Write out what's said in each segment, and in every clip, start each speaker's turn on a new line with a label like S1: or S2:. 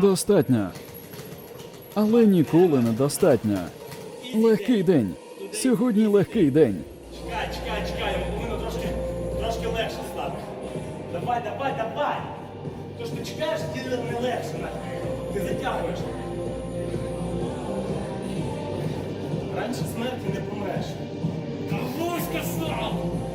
S1: Достатньо. Але ніколи не достатньо. Легкий день. Сьогодні легкий день.
S2: Чекай, чекай, чекай, йому повинно трошки, трошки легше стати. Давай, давай, давай. То ж ти чекаєш, ті не легше. Ти затягуєш. Раніше смерті не помреш. Сказав! Легко.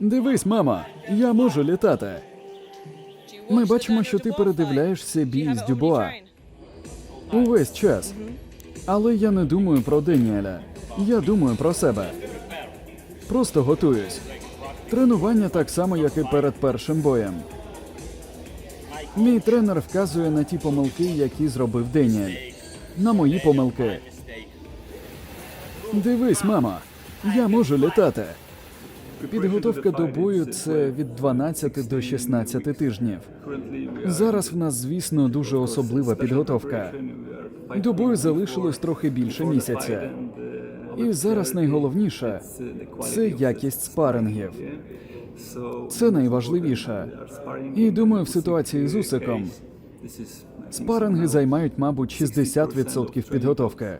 S1: Дивись, мама, я можу літати. Ми бачимо, що ти передивляєшся бій з Дюбуа. Увесь час. Але я не думаю про Деніеля. Я думаю про себе. Просто готуюсь. Тренування так само, як і перед першим боєм. Мій тренер вказує на ті помилки, які зробив Деніель. На мої помилки. Дивись, мама, я можу літати. Підготовка до бою це від 12 до 16 тижнів. Зараз в нас, звісно, дуже особлива підготовка. До бою залишилось трохи більше місяця. І зараз найголовніше це якість спарингів. Це найважливіше. І думаю, в ситуації з Усиком спаринги займають, мабуть, 60% підготовки.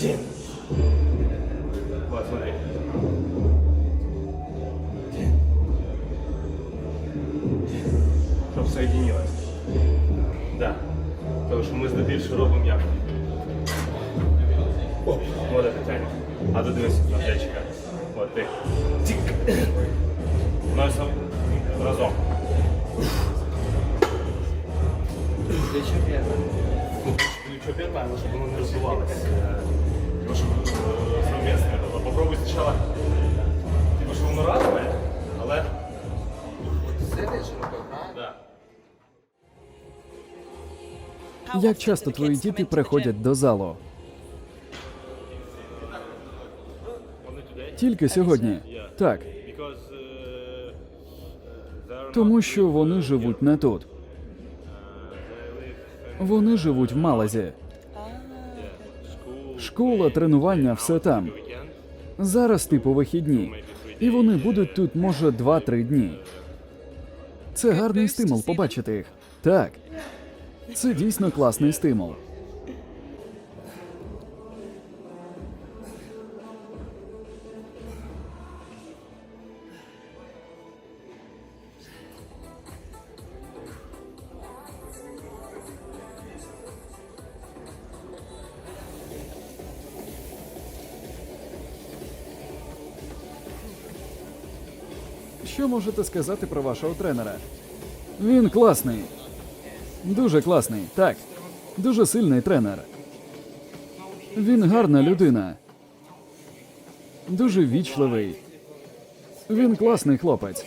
S2: Тин. Вот, смотри. Тин. Чтоб соединилось. Да. Потому что мы здебільшого робимо як. Оп, вот это тянет. А тут дивись на плечика. Вот ти. Тик. Носом разом.
S3: Плечо первое.
S2: Плечо первое, но чтобы оно не раздувалось. э, Типа, чтобы э, совместное было. Попробуй сначала, типа, что воно разовое, але...
S3: С этой же рукой, правильно?
S2: Да.
S1: Як часто твої діти приходять до залу? Тільки сьогодні. Так,
S2: Because, uh, they're
S1: тому що вони живуть не тут. Вони живуть в Малазі. Школа, тренування, все там. Зараз типу вихідні. І вони будуть тут, може, 2-3 дні. Це гарний стимул побачити їх. Так. Це дійсно класний стимул. Що можете сказати про вашого тренера? Він класний. Дуже класний, так. Дуже сильний тренер. Він гарна людина. Дуже вічливий. Він класний хлопець.